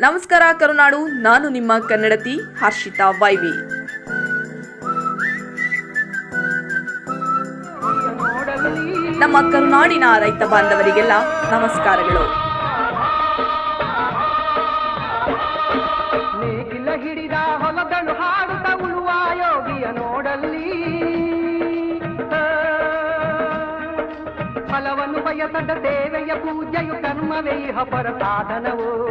ನಮಸ್ಕಾರ, ಕರುನಾಡು. ನಾನು ನಿಮ್ಮ ಕನ್ನಡತಿ ಹರ್ಷಿತಾ ವೈವಿ. ನಮ್ಮ ಕರುನಾಡಿನ ರೈತ ಬಾಂಧವರಿಗೆಲ್ಲ ನಮಸ್ಕಾರಗಳು. ಹಿಡಿದ ಹೊಲದಳು ನೋಡಲ್ಲಿ. ಫಲವನ್ನು ಬಯಸದ ದೇವೆಯ ಪೂಜೆಯು ಕರ್ಮವೇ, ಇಹ ಪರ ಸಾಧನವು.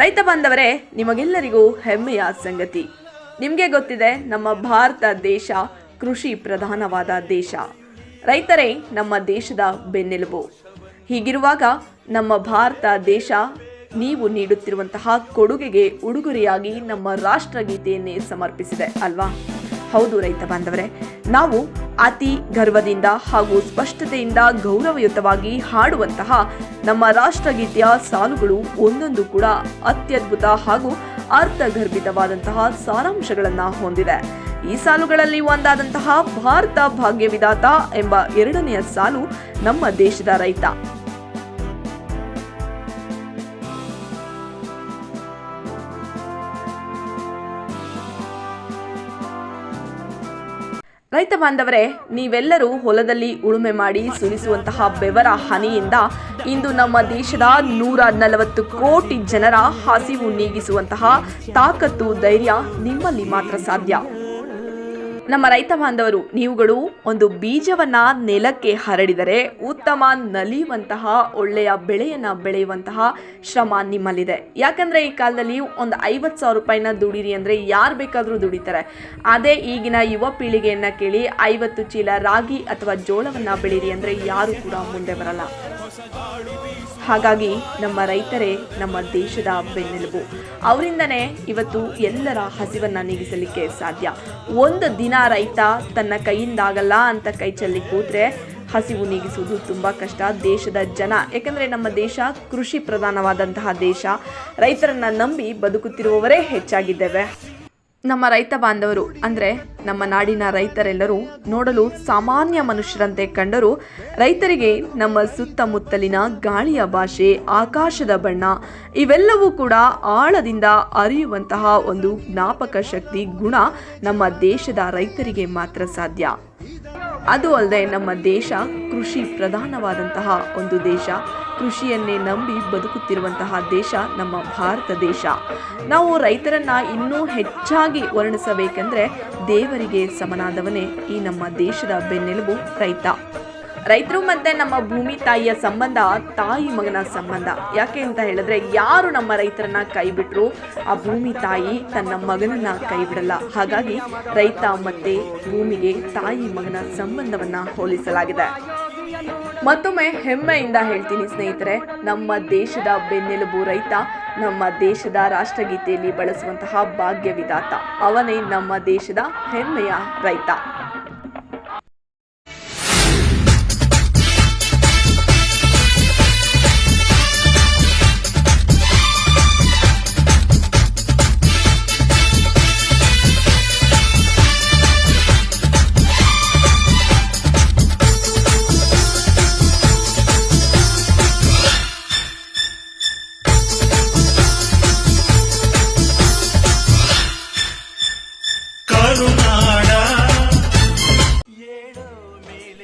ರೈತ ಬಾಂಧವರೇ, ನಿಮಗೆಲ್ಲರಿಗೂ ಹೆಮ್ಮೆಯ ಸಂಗತಿ. ನಿಮಗೆ ಗೊತ್ತಿದೆ, ನಮ್ಮ ಭಾರತ ದೇಶ ಕೃಷಿ ಪ್ರಧಾನವಾದ ದೇಶ. ರೈತರೇ, ನಮ್ಮ ದೇಶದ ಬೆನ್ನೆಲುಬು. ಹೀಗಿರುವಾಗ ನಮ್ಮ ಭಾರತ ದೇಶ ನೀವು ನೀಡುತ್ತಿರುವಂತಹ ಕೊಡುಗೆಗೆ ಉಡುಗೊರೆಯಾಗಿ ನಮ್ಮ ರಾಷ್ಟ್ರಗೀತೆಯನ್ನೇ ಸಮರ್ಪಿಸಿದೆ, ಅಲ್ವಾ? ಹೌದು ರೈತ ಬಾಂಧವರೇ ನಾವು ಅತಿ ಗರ್ವದಿಂದ ಹಾಗೂ ಸ್ಪಷ್ಟತೆಯಿಂದ ಗೌರವಯುತವಾಗಿ ಹಾಡುವಂತಹ ನಮ್ಮ ರಾಷ್ಟ್ರಗೀತೆಯ ಸಾಲುಗಳು ಒಂದೊಂದು ಕೂಡ ಅತ್ಯದ್ಭುತ ಹಾಗೂ ಅರ್ಥಗರ್ಭಿತವಾದಂತಹ ಸಾರಾಂಶಗಳನ್ನು ಹೊಂದಿದೆ. ಈ ಸಾಲುಗಳಲ್ಲಿ ಒಂದಾದಂತಹ ಭಾರತ ಭಾಗ್ಯವಿದಾತ ಎಂಬ ಎರಡನೆಯ ಸಾಲು ನಮ್ಮ ದೇಶದ ರೈತ. ರೈತ ಬಾಂಧವರೇ, ನೀವೆಲ್ಲರೂ ಹೊಲದಲ್ಲಿ ಉಳುಮೆ ಮಾಡಿ ಸುರಿಸುವಂತಹ ಬೆವರ ಹನಿಯಿಂದ ಇಂದು ನಮ್ಮ ದೇಶದ ನೂರ ನಲವತ್ತು ಕೋಟಿ ಜನರ ಹಸಿವು ನೀಗಿಸುವಂತಹ ತಾಕತ್ತು, ಧೈರ್ಯ ನಿಮ್ಮಲ್ಲಿ ಮಾತ್ರ ಸಾಧ್ಯ. ನಮ್ಮ ರೈತ ಬಾಂಧವರು, ನೀವುಗಳು ಒಂದು ಬೀಜವನ್ನ ನೆಲಕ್ಕೆ ಹರಡಿದರೆ ಉತ್ತಮ ನಲಿಯುವಂತಹ, ಒಳ್ಳೆಯ ಬೆಳೆಯನ್ನ ಬೆಳೆಯುವಂತಹ ಶ್ರಮ ನಿಮ್ಮಲ್ಲಿದೆ. ಯಾಕಂದ್ರೆ ಈ ಕಾಲದಲ್ಲಿ ಒಂದು ಐವತ್ತು ಸಾವಿರ ರೂಪಾಯಿನ ದುಡಿರಿ ಅಂದ್ರೆ ಯಾರು ಬೇಕಾದರೂ ದುಡಿತಾರೆ. ಅದೇ ಈಗಿನ ಯುವ ಪೀಳಿಗೆಯನ್ನ ಕೇಳಿ ಐವತ್ತು ಚೀಲ ರಾಗಿ ಅಥವಾ ಜೋಳವನ್ನ ಬೆಳೀರಿ ಅಂದ್ರೆ ಯಾರು ಕೂಡ ಮುಂದೆ ಬರಲ್ಲ. ಹಾಗಾಗಿ ನಮ್ಮ ರೈತರೇ ನಮ್ಮ ದೇಶದ ಬೆನ್ನೆಲುಬು. ಅವರಿಂದನೇ ಇವತ್ತು ಎಲ್ಲರ ಹಸಿವನ್ನು ನೀಗಿಸಲಿಕ್ಕೆ ಸಾಧ್ಯ. ಒಂದು ದಿನ ರೈತ ತನ್ನ ಕೈಯಿಂದಾಗಲ್ಲ ಅಂತ ಕೈ ಚೆಲ್ಲಿ ಕೂತ್ರೆ ಹಸಿವು ನೀಗಿಸುವುದು ತುಂಬ ಕಷ್ಟ. ದೇಶದ ಜನ, ಯಾಕಂದರೆ ನಮ್ಮ ದೇಶ ಕೃಷಿ ಪ್ರಧಾನವಾದಂತಹ ದೇಶ. ರೈತರನ್ನು ನಂಬಿ ಬದುಕುತ್ತಿರುವವರೇ ಹೆಚ್ಚಾಗಿದ್ದೇವೆ. ನಮ್ಮ ರೈತ ಬಾಂಧವರು, ಅಂದರೆ ನಮ್ಮ ನಾಡಿನ ರೈತರೆಲ್ಲರೂ ನೋಡಲು ಸಾಮಾನ್ಯ ಮನುಷ್ಯರಂತೆ ಕಂಡರೂ ರೈತರಿಗೆ ನಮ್ಮ ಸುತ್ತಮುತ್ತಲಿನ ಗಾಳಿಯ ಭಾಷೆ, ಆಕಾಶದ ಬಣ್ಣ ಇವೆಲ್ಲವೂ ಕೂಡ ಆಳದಿಂದ ಅರಿಯುವಂತಹ ಒಂದು ಜ್ಞಾಪಕ ಶಕ್ತಿ, ಗುಣ ನಮ್ಮ ದೇಶದ ರೈತರಿಗೆ ಮಾತ್ರ ಸಾಧ್ಯ. ಅದು ಅಲ್ಲದೆ ನಮ್ಮ ದೇಶ ಕೃಷಿ ಪ್ರಧಾನವಾದಂತಹ ಒಂದು ದೇಶ. ಕೃಷಿಯನ್ನೇ ನಂಬಿ ಬದುಕುತ್ತಿರುವಂತಹ ದೇಶ ನಮ್ಮ ಭಾರತ ದೇಶ. ನಾವು ರೈತರನ್ನ ಇನ್ನೂ ಹೆಚ್ಚಾಗಿ ವರ್ಣಿಸಬೇಕೆಂದರೆ ದೇವರಿಗೆ ಸಮನಾದವನೇ ಈ ನಮ್ಮ ದೇಶದ ಬೆನ್ನೆಲುಬು ರೈತ. ರೈತರು ಮತ್ತೆ ನಮ್ಮ ಭೂಮಿ ತಾಯಿಯ ಸಂಬಂಧ, ತಾಯಿ ಮಗನ ಸಂಬಂಧ. ಯಾಕೆ ಅಂತ ಹೇಳಿದ್ರೆ, ಯಾರು ನಮ್ಮ ರೈತರನ್ನ ಕೈ ಬಿಟ್ರು ಆ ಭೂಮಿ ತಾಯಿ ತನ್ನ ಮಗನನ್ನ ಕೈ ಬಿಡಲ್ಲ ಹಾಗಾಗಿ ರೈತ ಮತ್ತೆ ಭೂಮಿಗೆ ತಾಯಿ ಮಗನ ಸಂಬಂಧವನ್ನ ಹೋಲಿಸಲಾಗಿದೆ. ಮತ್ತೊಮ್ಮೆ ಹೆಮ್ಮೆಯಿಂದ ಹೇಳ್ತೀನಿ ಸ್ನೇಹಿತರೆ, ನಮ್ಮ ದೇಶದ ಬೆನ್ನೆಲುಬು ರೈತ, ನಮ್ಮ ದೇಶದ ರಾಷ್ಟ್ರಗೀತೆಯಲ್ಲಿ ಬಳಸುವಂತಹ ಭಾಗ್ಯವಿದಾತ ಅವನೇ ನಮ್ಮ ದೇಶದ ಹೆಮ್ಮೆಯ ರೈತ.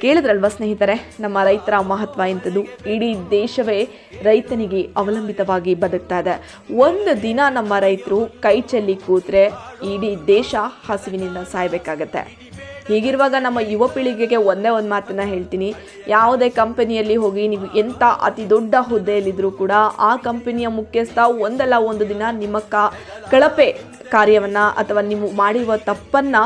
ಕೇಳಿದ್ರಲ್ವಾ ಸ್ನೇಹಿತರೆ, ನಮ್ಮ ರೈತರ ಮಹತ್ವ ಎಂಥದ್ದು? ಇಡೀ ದೇಶವೇ ರೈತನಿಗೆ ಅವಲಂಬಿತವಾಗಿ ಬದುಕ್ತಾ ಇದೆ. ಒಂದು ದಿನ ನಮ್ಮ ರೈತರು ಕೈ ಚೆಲ್ಲಿ ಕೂತ್ರೆ ಇಡೀ ದೇಶ ಹಸಿವಿನಿಂದ ಸಾಯಬೇಕಾಗತ್ತೆ. ಹೀಗಿರುವಾಗ ನಮ್ಮ ಯುವ ಪೀಳಿಗೆಗೆ ಒಂದೇ ಒಂದು ಮಾತನ್ನ ಹೇಳ್ತೀನಿ. ಯಾವುದೇ ಕಂಪನಿಯಲ್ಲಿ ಹೋಗಿ ನೀವು ಎಂಥ ಅತಿ ದೊಡ್ಡ ಹುದ್ದೆಯಲ್ಲಿದ್ದರೂ ಕೂಡ ಆ ಕಂಪನಿಯ ಮುಖ್ಯಸ್ಥ ಒಂದಲ್ಲ ಒಂದು ದಿನ ನಿಮ್ಮ ಕಳಪೆ ಕಾರ್ಯವನ್ನು ಅಥವಾ ನೀವು ಮಾಡಿರುವ ತಪ್ಪನ್ನು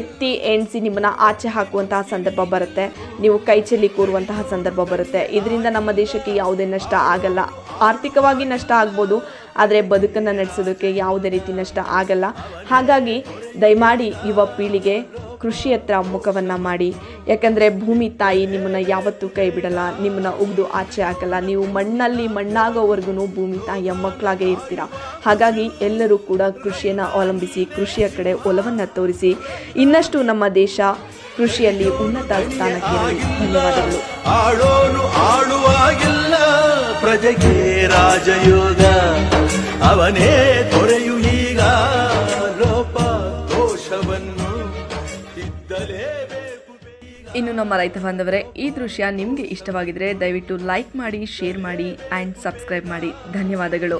ಎತ್ತಿ ಎಣಿಸಿ ನಿಮ್ಮನ್ನು ಆಚೆ ಹಾಕುವಂತಹ ಸಂದರ್ಭ ಬರುತ್ತೆ. ನೀವು ಕೈ ಚೆಲ್ಲಿ ಕೂರುವಂತಹ ಸಂದರ್ಭ ಬರುತ್ತೆ. ಇದರಿಂದ ನಮ್ಮ ದೇಶಕ್ಕೆ ಯಾವುದೇ ನಷ್ಟ ಆಗಲ್ಲ. ಆರ್ಥಿಕವಾಗಿ ನಷ್ಟ ಆಗ್ಬೋದು, ಆದರೆ ಬದುಕನ್ನು ನಡೆಸೋದಕ್ಕೆ ಯಾವುದೇ ರೀತಿ ನಷ್ಟ ಆಗಲ್ಲ. ಹಾಗಾಗಿ ದಯಮಾಡಿ ಯುವ ಪೀಳಿಗೆ ಕೃಷಿ ಹತ್ರ ಮುಖವನ್ನು ಮಾಡಿ. ಯಾಕಂದರೆ ಭೂಮಿ ತಾಯಿ ನಿಮ್ಮನ್ನು ಯಾವತ್ತೂ ಕೈ ಬಿಡಲ್ಲ, ನಿಮ್ಮನ್ನು ಉಗಿದು ಆಚೆ ಹಾಕಲ್ಲ. ನೀವು ಮಣ್ಣಲ್ಲಿ ಮಣ್ಣಾಗೋವರೆಗೂ ಭೂಮಿ ತಾಯಿಯ ಮಕ್ಕಳಾಗೇ ಇರ್ತೀರ. ಹಾಗಾಗಿ ಎಲ್ಲರೂ ಕೂಡ ಕೃಷಿಯನ್ನು ಅವಲಂಬಿಸಿ ಕೃಷಿಯ ಕಡೆ ಒಲವನ್ನು ತೋರಿಸಿ ಇನ್ನಷ್ಟು ನಮ್ಮ ದೇಶ ಕೃಷಿಯಲ್ಲಿ ಉನ್ನತ ಸ್ಥಾನಕ್ಕೆ ಧನ್ಯವಾದಗಳು. ಆಳೋನು ಆಳುವಾಗಿಲ್ಲ ಪ್ರಜೆಗೆ ರಾಜಯೋಗ. ಅವನೇ ಈಗ ಲೋಪ ದೋಷವನ್ನು ಇನ್ನು ನಮ್ಮ ರೈತ ಬಾಂಧವರೇ ಈ ದೃಶ್ಯ ನಿಮಗೆ ಇಷ್ಟವಾಗಿದ್ರೆ ದಯವಿಟ್ಟು ಲೈಕ್ ಮಾಡಿ ಶೇರ್ ಮಾಡಿ ಆ್ಯಂಡ್ ಸಬ್ಸ್ಕ್ರೈಬ್ ಮಾಡಿ. ಧನ್ಯವಾದಗಳು.